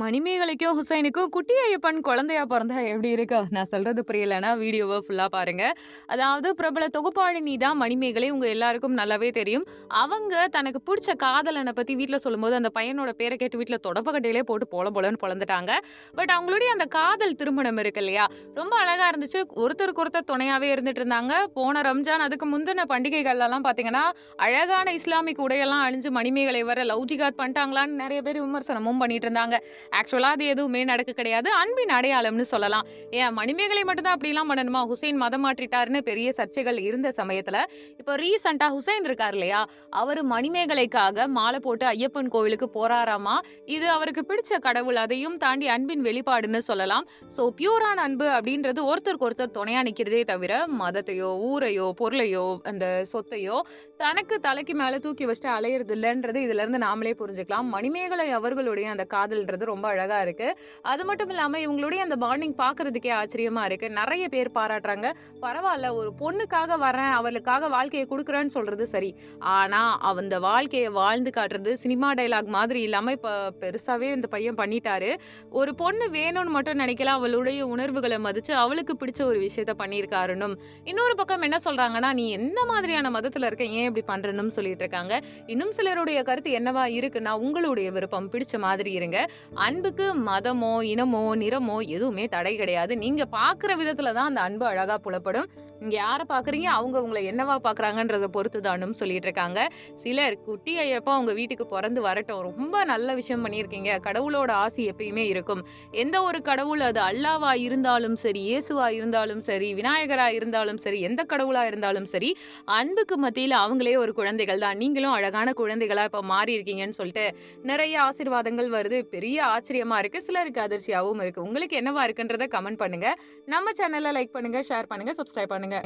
மணிமேகலைக்கும், ஹுசைனுக்கும் குட்டி ஐயப்பன் குழந்தையா பிறந்தா எப்படி இருக்கா நான் சொல்றது புரியலன்னா வீடியோவை ஃபுல்லா பாருங்க. அதாவது பிரபல தொகுப்பாளினி தான் மணிமேகலை. உங்க எல்லாருக்கும் நல்லாவே தெரியும். அவங்க தனக்கு பிடிச்ச காதலனை பத்தி வீட்டில் சொல்லும்போது, அந்த பையனோட பேரை கேட்டு வீட்டில் தொடப்பக்கட்டையிலே போட்டு போல போலன்னு பிறந்துட்டாங்க பட் அவங்களுடைய அந்த காதல் திருமணம் இருக்கு இல்லையா? ரொம்ப அழகா இருந்துச்சு. ஒருத்தருக்கு ஒருத்தர் துணையாவே இருந்துட்டு இருந்தாங்க. போன ரம்ஜான் அதுக்கு முந்தின பண்டிகைகள்லலாம் பார்த்தீங்கன்னா, அழகான இஸ்லாமிக் உடையெல்லாம் அழிஞ்சு மணிமேகலை வர லவ் ஜிகாத் பண்ணிட்டாங்களான்னு நிறைய பேர் விமர்சனமும் பண்ணிட்டு இருந்தாங்க. ஆக்சுவலாக அது எதுவுமே நடக்க கிடையாது. அன்பின் அடையாளம்னு சொல்லலாம். ஏன் மணிமேகலை மட்டும்தான் அப்படிலாம் பண்ணணுமா? ஹுசைன் மதம் மாற்றிட்டாருன்னு பெரிய சர்ச்சைகள் இருந்த சமயத்தில் இப்போ ரீசண்டாக ஹுசைன் இருக்கார் இல்லையா? அவர் மணிமேகலைக்காக மாலை போட்டு ஐயப்பன் கோவிலுக்கு போறாராமா. இது அவருக்கு பிடிச்ச கடவுள். அதையும் தாண்டி அன்பின் வெளிப்பாடுன்னு சொல்லலாம். ஸோ பியூரான அன்பு அப்படின்றது ஒருத்தருக்கு ஒருத்தர் துணையா நிற்கிறதே தவிர, மதத்தையோ, ஊரையோ, பொருளையோ, அந்த சொத்தையோ தனக்கு தலைக்கு மேலே தூக்கி வச்சுட்டு அலையிறது இல்லைன்றது இதுலேருந்து நாமளே புரிஞ்சுக்கலாம். மணிமேகலை அவர்களுடைய அந்த காதல்ன்றது ரொம்ப அழகா இருக்கு. அது மட்டும் இல்லாம இவங்களுடைய அந்த பாண்டிங் பார்க்கறதுக்கே ஆச்சரியமா இருக்கு. நிறைய பேர் பாராட்டுறாங்க. பரவாயில்ல ஒரு பொண்ணுக்காக வரேன், அவளுக்காக வாழ்க்கையை கொடுக்குறேன்னு சொல்றது சரி. ஆனா, அந்த வாழ்க்கையை வாழ்ந்து காட்டுறது சினிமா டைலாக் மாதிரி இல்லாம இப்ப பெருசாவே இந்த பையன் பண்ணிட்டாரு. ஒரு பொண்ணு வேணும்னு மட்டும் நினைக்கல. அவளுடைய உணர்வுகளை மதிச்சு அவளுக்கு பிடிச்ச ஒரு விஷயத்த பண்ணியிருக்காருனும் இன்னொரு பக்கம் என்ன சொல்றாங்கன்னா, "நீ எந்த மாதிரியான மதத்துல இருக்க? ஏன் இப்படி பண்ணுறனும் சொல்லிட்டு இருக்காங்க. இன்னும் சிலருடைய கருத்து என்னவா இருக்குன்னா, உங்களுடைய விருப்பம். பிடிச்ச மாதிரி இருங்க. அன்புக்கு மதமோ, இனமோ, நிறமோ எதுவுமே தடை கிடையாது. நீங்க பார்க்குற விதத்துல தான் அந்த அன்பு அழகா புலப்படும். நீங்க யாரை பார்க்குறீங்க, அவங்க உங்களை என்னவா பாக்குறாங்கன்றத பொறுத்து தானும் சொல்லிட்டு இருக்காங்க. சிலர் குட்டி ஐயப்பன் உங்க வீட்டுக்கு பிறந்து வரட்டும். ரொம்ப நல்ல விஷயம் பண்ணியிருக்கீங்க. கடவுளோட ஆசி எப்பயுமே இருக்கும். எந்த ஒரு கடவுள் அது அல்லாவா இருந்தாலும் சரி, இயேசுவா இருந்தாலும் சரி, விநாயகரா இருந்தாலும் சரி, எந்த கடவுளா இருந்தாலும் சரி, அன்புக்கு மத்தியில் அவங்களே ஒரு குழந்தைகள் தான். நீங்களும் அழகான குழந்தைகளா இப்ப மாறியிருக்கீங்கன்னு சொல்லிட்டு நிறைய ஆசீர்வாதங்கள் வருது. பெரிய ஆச்சரியமா இருக்கு. சிலருக்கு அதிர்ச்சியாகவும் இருக்கு. உங்களுக்கு என்னவா இருக்குன்றத கமெண்ட் பண்ணுங்க. நம்ம சேனல லைக் பண்ணுங்க, ஷேர் பண்ணுங்க, சப்ஸ்கிரைப் பண்ணுங்க.